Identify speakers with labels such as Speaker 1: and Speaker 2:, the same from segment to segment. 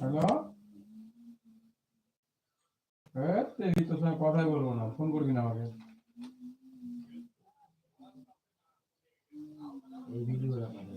Speaker 1: Hello? হ্যাঁ এই তোর সঙ্গে কথাই বলব না ফোন করবি না আমাকে।
Speaker 2: এই ভিডিওটা পাঠাবে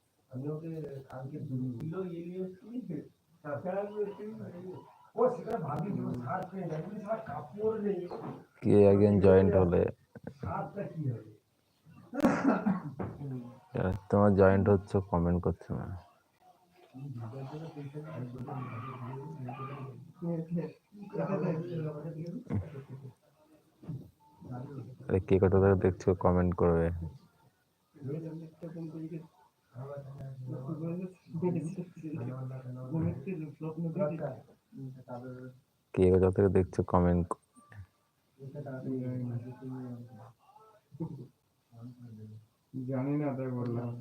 Speaker 2: আমি ওকে কালকে দিল ইয়ে তাছাড়া ও সেটা ভাবি যে পেয়ে যাবে শার্ট কাপড় নেই।
Speaker 3: কে একজন জয়েন্ট হলে?
Speaker 2: শার্টটা কি হবে?
Speaker 3: তোমার জয়েন্ট হচ্ছে কমেন্ট করছে না। আরে কে কত দেখছ কমেন্ট করবে? কে কোথা থেকে দেখছ কমেন্ট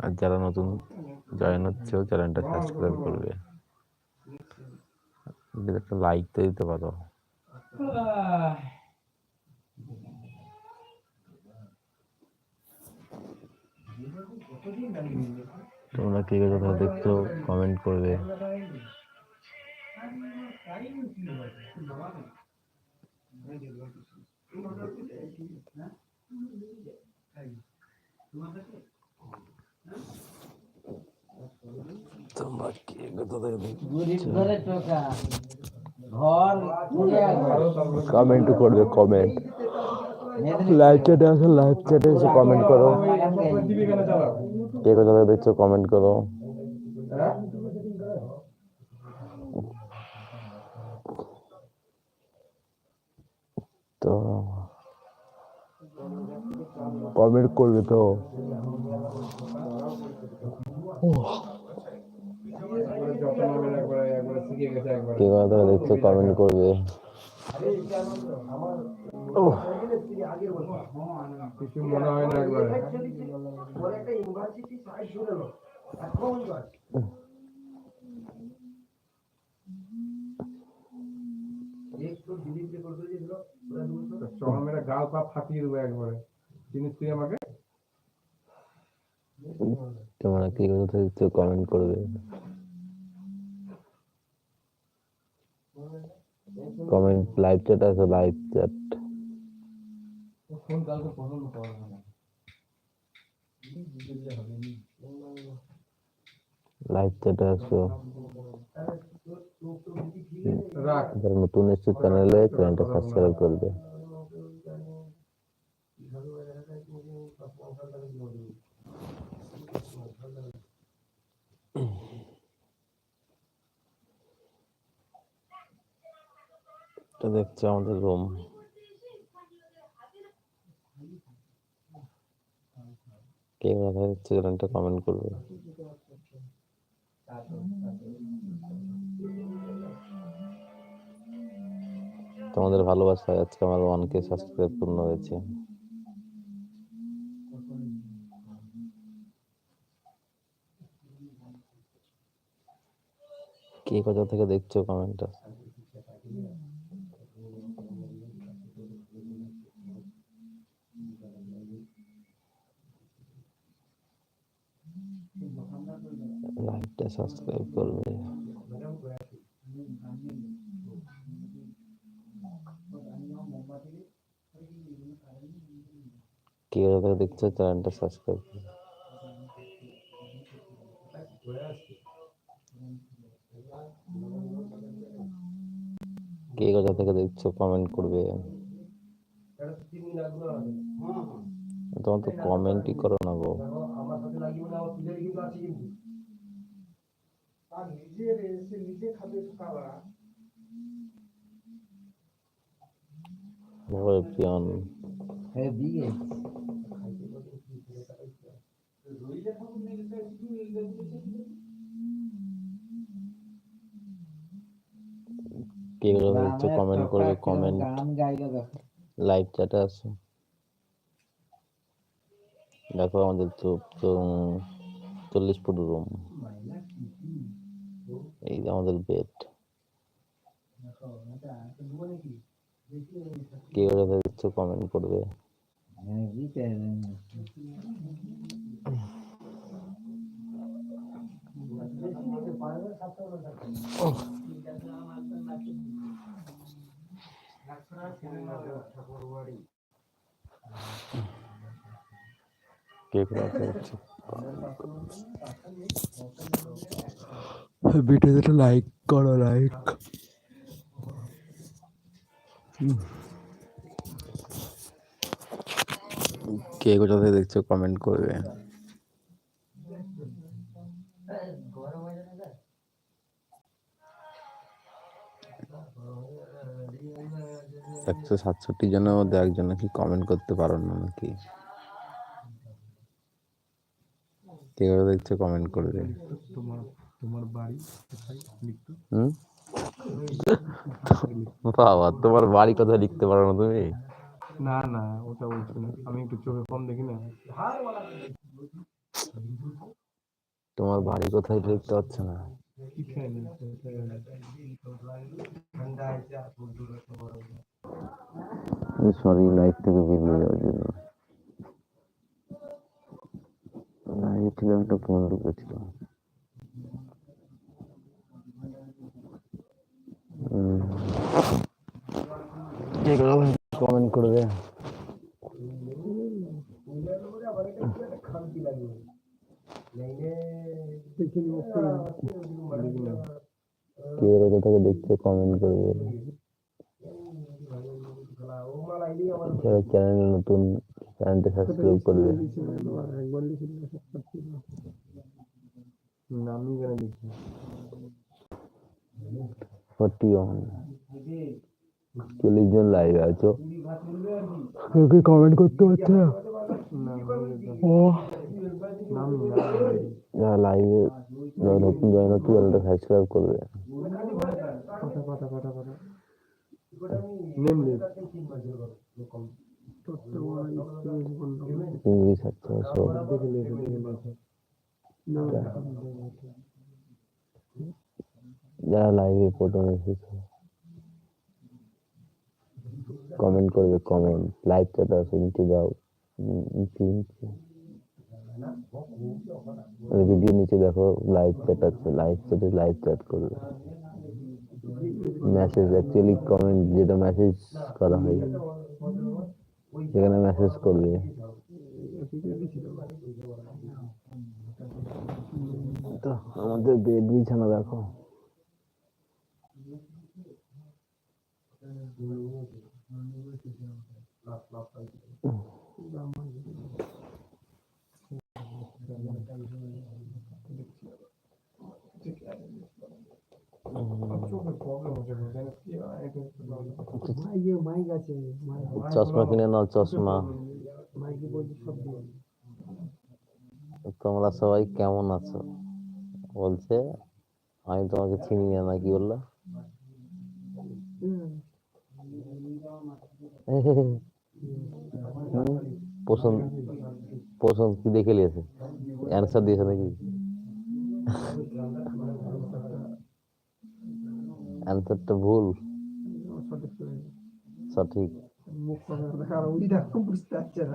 Speaker 3: আর যারা নতুন জয়েন হচ্ছে চ্যানেলটা সাবস্ক্রাইব করবে। একটা লাইক তো দিতে পারো। তোমরা কে কোথা থেকে দেখছ কমেন্ট করবে। তোমরা কে দেখছ? কমেন্ট করবে কমেন্ট লাইভ চ্যাটে আসো লাইভ চ্যাটে এসে কমেন্ট করো। কে কোথা থেকে দেখছ কমেন্ট করো। তো কমেন্ট করবে তো। কে কোথা থেকে দেখছ কমেন্ট করবে।
Speaker 1: কিছু মনে হয় না একবারে। মেরে গাল পা ফাটিয়ে দেবো একবারে। চিনিস তুই আমাকে?
Speaker 3: তোমরা কে কমেন্ট করবে। কমেন্ট লাইভ চ্যাট আছে লাইভ চ্যাট
Speaker 1: ফোন কালকে পছন্দ করা না
Speaker 3: লাইভ চ্যাটে আসো
Speaker 1: রাখ
Speaker 3: যারা নতুন এসছে চ্যানেলে চ্যানেলটা সাবস্ক্রাইব করবে এটা দেখছ আমাদের রুম কে কথা দেখছ চ্যানেলটা কমেন্ট করবে? তোমাদের ভালোবাসায় আজকে আমার ওয়ান কে সাবস্ক্রাইব পূর্ণ হয়েছে। কে কোথা থেকে দেখছ কমেন্টটা সাবস্ক্রাইব করবে। কে থেকে দেখছ, চ্যানেলটা সাবস্ক্রাইব করবে। কে কোথা থেকে দেখছ কমেন্ট করবে। তোমার তো কমেন্টই করো না গো।
Speaker 2: আমার সাথে লাগিয়ে না আমার পূজারি কিন্তু আছে কিন্তু আর নিজের এসে নিজে খাবে খাবার
Speaker 3: ভয় পিয়ন
Speaker 4: হেভি
Speaker 3: কে দেখছ কমেন্ট করবে কমেন্ট
Speaker 4: গান গাইলো দেখো।
Speaker 3: লাইভ চ্যাটে আছে। দেখো আমাদের তো তো চল্লিশ ফুট রুম এই যে আমাদের বেড কে থেকে কমেন্ট করবে? কে থেকে দেখছ? ভিডিওতে লাইক করো লাইক কে কোথা থেকে দেখছ কমেন্ট করবে? একশো সাতষট্টি জনের মধ্যে একজন নাকি কমেন্ট করতে পারো না নাকি? কে দেখছ কমেন্ট করবে?
Speaker 1: তোমার বাড়ি কোথায় লিখতো?
Speaker 3: বাবা তোমার বাড়ি কথা লিখতে পারো না তুমি?
Speaker 1: না না ওটা বলছি না। আমি একটু চোখে কম দেখি না।
Speaker 3: তোমার বাড়ি কোথায় লিখতে পারছ না? সরি লাইফ থেকে বেরিয়ে যাওয়ার জন্য। লাইফ ছিল একটা ফোন ঢুকেছিল কমেন্ট করবে কে কোথা থেকে দেখছে কমেন্ট করবে যারা চ্যানেল নতুন চ্যানেলটা সাবস্ক্রাইব করবে
Speaker 1: কেন
Speaker 3: ফর্টি ওয়ান চল্লিশ জন লাইভে আছো। কেউ কি কমেন্ট করতে পারছে না। ও
Speaker 1: না
Speaker 3: লাইভে নতুন জয়েন হচ্ছে চ্যানেলটা সাবস্ক্রাইব করবে।
Speaker 1: নেম
Speaker 3: ইংলিশ আচ্ছা সব যারা লাইভে প্রথম এসেছে। কমেন্ট করবে কমেন্ট নিচে দাও নিচে নিচে। ভিডিও নিচে দেখো লাইভ চ্যাট আছে লাইভ চ্যাটে লাইভ চ্যাট করবে। মেসেজ অ্যাকচুয়ালি কমেন্ট যেটা মেসেজ করা হয়। সেখানে মেসেজ করবে। তো, আমাদের বেড বিছানা দেখো। চশমা কিনে নাও, চশমা। তোমরা সবাই কেমন আছো? বলছে, আমি তোমাকে চিনি না কি বলল? পছন্দ পছন্দ কি দেখে নিয়েছে? অ্যান্সার দিয়েছে নাকি? অ্যান্সারটা ভুল। সঠিক।
Speaker 2: মুখ কথা দেখা আর ওই দেখো বুঝতে পারছে না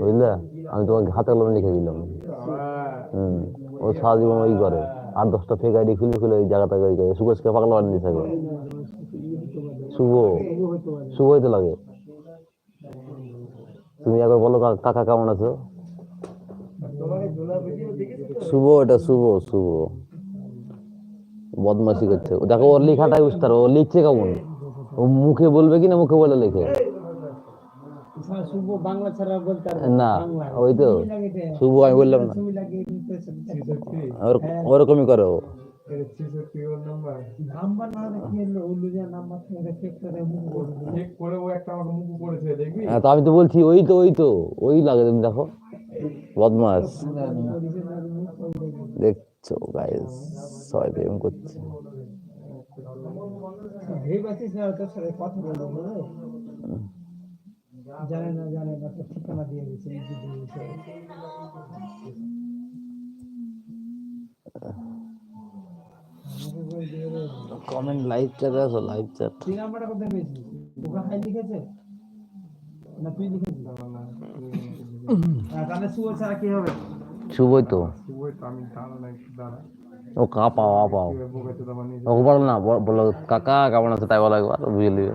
Speaker 3: বুঝলে? আমি তোমাকে হাতে কলমে লিখে দিলাম। ও সারা জীবন ওই করে আর দশটা ফেক আইডি খুলে খুলে ওই জায়গাটা ওই করে সুকেশকে পাগলা বানিয়ে থাকে শুভ। শুভ হইতে লাগে। তুমি একবার বলো কাকা কেমন আছো? শুভ, এটা শুভ শুভ। বদমাসি করছে। দেখো, ওর লেখাটাই বুঝতে পারো। ও লিখছে কেমন? ও মুখে বলবে কিনা মুখে বলে লেখে
Speaker 4: শুভ বাংলা ছাড়া বলতে পারবে
Speaker 3: না। ওই তো শুভ আমি বললাম না। ওর- ওরকমই করে। হ্যাঁ তো আমি তো বলছি ওই তো ওই তো ওই লাগে তুমি দেখো। বদমাস। দেখছ গাইস সবাই প্রেম করছে।
Speaker 4: কথা? জানে না জানে না ঠিকানা দিয়ে দিয়েছে।
Speaker 3: কমেন্ট লাইভ চ্যাটে লাইভ চ্যাট
Speaker 4: তুই নাম্বারটা কোথায় পেয়েছিস? ওকে হাই লিখেছে? না তুই লিখেছিস? হ্যাঁ, তাহলে শুভ ছাড়া কি হবে?
Speaker 3: শুভই তো।
Speaker 1: শুভই তো আমি দাঁড়া না দাঁড়া।
Speaker 3: ও ওকে বলো না বলো কাকা কেমন আছে তাই বলো একবার বুঝে নিবে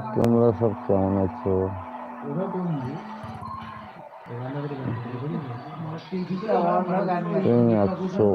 Speaker 3: তোমরা সব কেমন আছো? তুমি আছো?